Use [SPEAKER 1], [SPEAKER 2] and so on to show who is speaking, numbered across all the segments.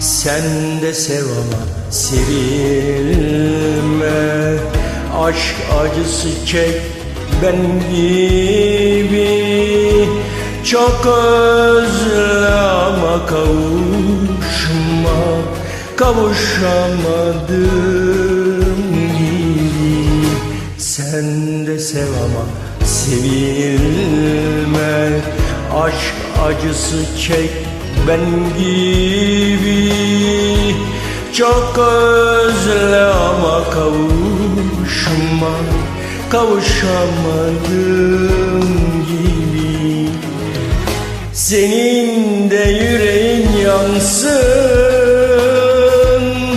[SPEAKER 1] Sen de sev ama sevilme. Aşk acısı çek ben gibi. Çok özle ama kavuşma Kavuşamadım gibi. Sen de sev ama sevilme. Aşk acısı çek ben gibi. Çok özle ama kavuşma Kavuşamadım gibi. Senin de yüreğin yansın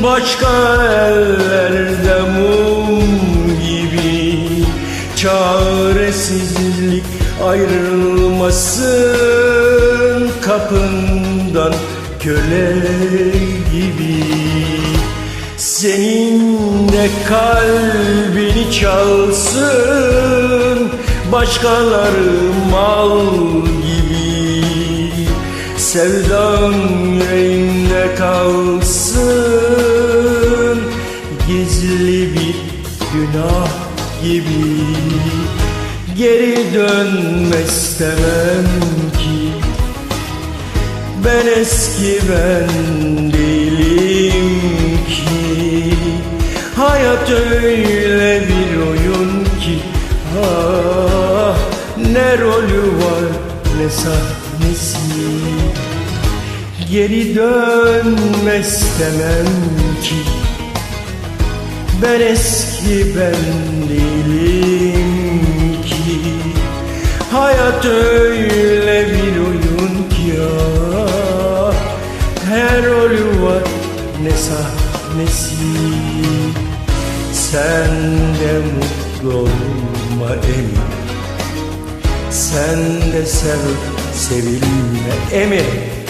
[SPEAKER 1] Başka ellerde mum gibi. Çaresizlik ayrılmasın kapından köle gibi. Senin de kalbini çalsın Başkaları mal gibi. Sevdan yüreğinde kalsın Gizli bir günah gibi. Geri dönme istemem Ben eski ben değilim ki. Hayat öyle bir oyun ki. Ah ne rolü var ne sahnesi. Geri dönme istemem ki. Ben eski ben değilim ki. Hayat öyle sahnesi Sen de mutlu olma emin Sen de sev sevilme emin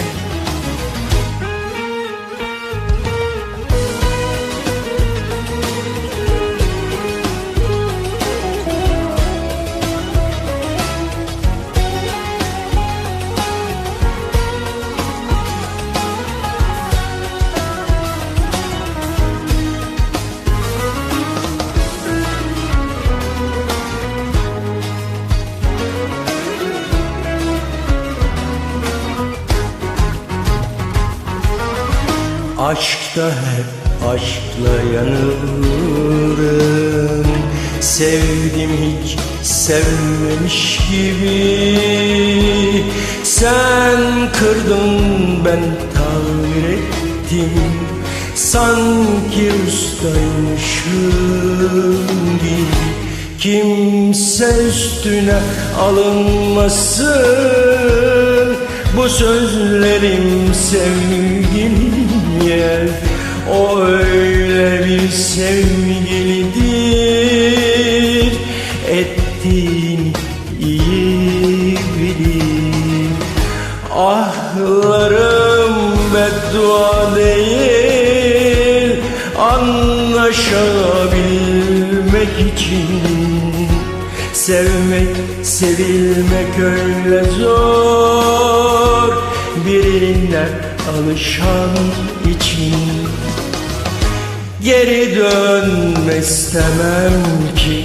[SPEAKER 1] Aşkta hep aşkla yanırım. Sevdim hiç sevmemiş gibi. Sen kırdın ben tamir ettim. Sanki ustaymışım gibi. Kimse üstüne alınmasın Bu sözlerim sevgiliye O öyle bir sevgilidir. Ettiğini iyi bilir. Ahlarım beddua değil Anlaşabilmek için Sevmek, sevilmek öyle zor. Birinden alışan için Geri dönme istemem ki.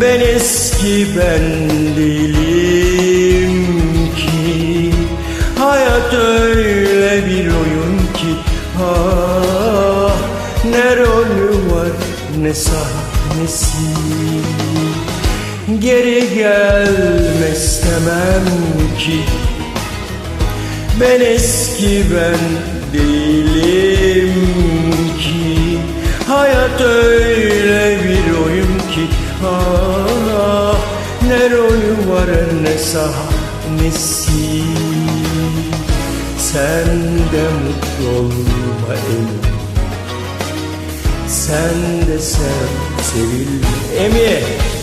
[SPEAKER 1] Ben eski ben değilim ne sahnesi? Geri gelme istemem ki. Ben eski ben değilim ki. Hayat öyle bir oyun ki. Ah ne rolü var ne sahnesi? Sen de mutlu olma emin Sen de sev sevil emin